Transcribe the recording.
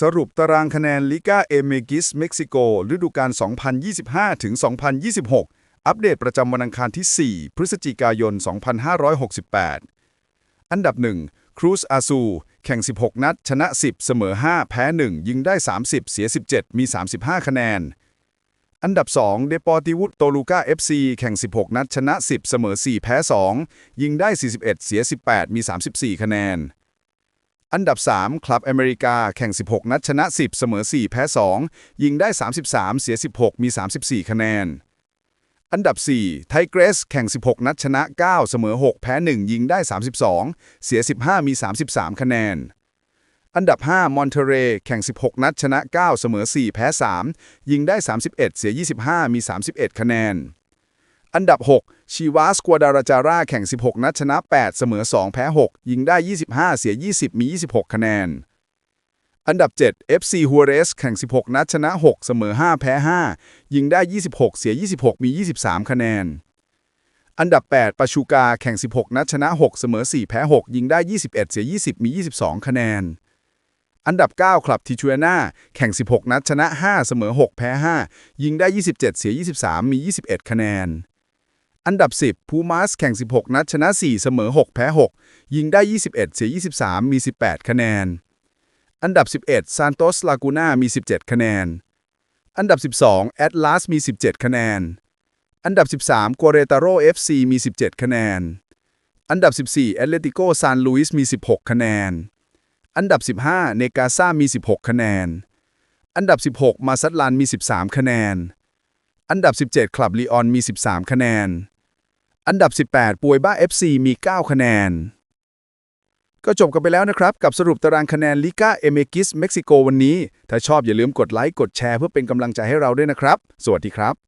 สรุปตารางคะแนนลิกาเอเมกิสเม็กซิโกฤดูกาล 2025 ถึง 2026 อัปเดตประจำวันอังคารที่ 4 พฤศจิกายน 2568 อันดับ 1 ครูซอาซู แข่ง 16 นัด ชนะ 10 เสมอ 5 แพ้ 1 ยิงได้ 30 เสีย 17 มี 35 คะแนน อันดับ 2 เดปอร์ติวุโตลูกา FC แข่ง 16 นัด ชนะ 10 เสมอ 4 แพ้ 2 ยิงได้ 41 เสีย 18 มี 34 คะแนน อันดับ 3 คลับอเมริกา แข่ง 16 นัดชนะ 10 เสมอ 4 แพ้ 2 ยิงได้ 33 เสีย 16 มี 34 คะแนน อันดับ 4 ไทเกรส แข่ง 16 นัดชนะ 9 เสมอ 6 แพ้ 1 ยิงได้ 32 เสีย 15 มี 33 คะแนน อันดับ 5 มอนเทเร แข่ง 16 นัดชนะ 9 เสมอ 4 แพ้ 3 ยิงได้ 31 เสีย 25 มี 31 คะแนน อันดับ 6 ชีวาสกัวดาราจาร่าแข่ง 16 นัดชนะ 8 เสมอ 2 แพ้ 6 ยิงได้ 25 เสีย 20 มี 26 คะแนน อันดับ 7 FC h u a r e s แข่ง 16 นัดชนะ 6 เสมอ 5 แพ้ 5 ยิงได้ 26 เสีย 26 มี 23 คะแนน อันดับ 8ปาชูกาแข่ง 16 นัดชนะ 6 เสมอ 4 แพ้ 6 ยิงได้ 21 เสีย 20 มี 22 คะแนนอันดับ 9 คลับทิชูเอนาแข่ง 16 นัด ชนะ 5 เสมอ 6 แพ้ 5 ยิงได้ 27 เสีย 23 มี 21 คะแนน อันดับ 10 พูมาสแข่ง 16 นัดชนะ 4 เสมอ 6 แพ้ 6 ยิงได้ 21 เสีย 23 มี 18 คะแนน อันดับ 11 ซานโตสลากูน่ามี 17 คะแนน อันดับ 12 แอตลาสมี 17 คะแนน อันดับ 13 กัวเรตาโร FC มี 17 คะแนน อันดับ 14 แอตเลติโกซานลุยส์มี 16 คะแนน อันดับ 15 เนกาซ่ามี 16 คะแนน อันดับ 16 มาซัตลันมี 13 คะแนน อันดับ 17 คลับลีออนมี 13 คะแนน อันดับ 18 ป่วยบ้า FC มี 9 คะแนน ก็จบกันไปแล้วนะครับ กับสรุปตารางคะแนนลิก้าเอเมกิสเม็กซิโกวันนี้ ถ้าชอบอย่าลืมกดไลค์ กดแชร์เพื่อเป็นกำลังใจให้เราด้วยนะครับ สวัสดีครับ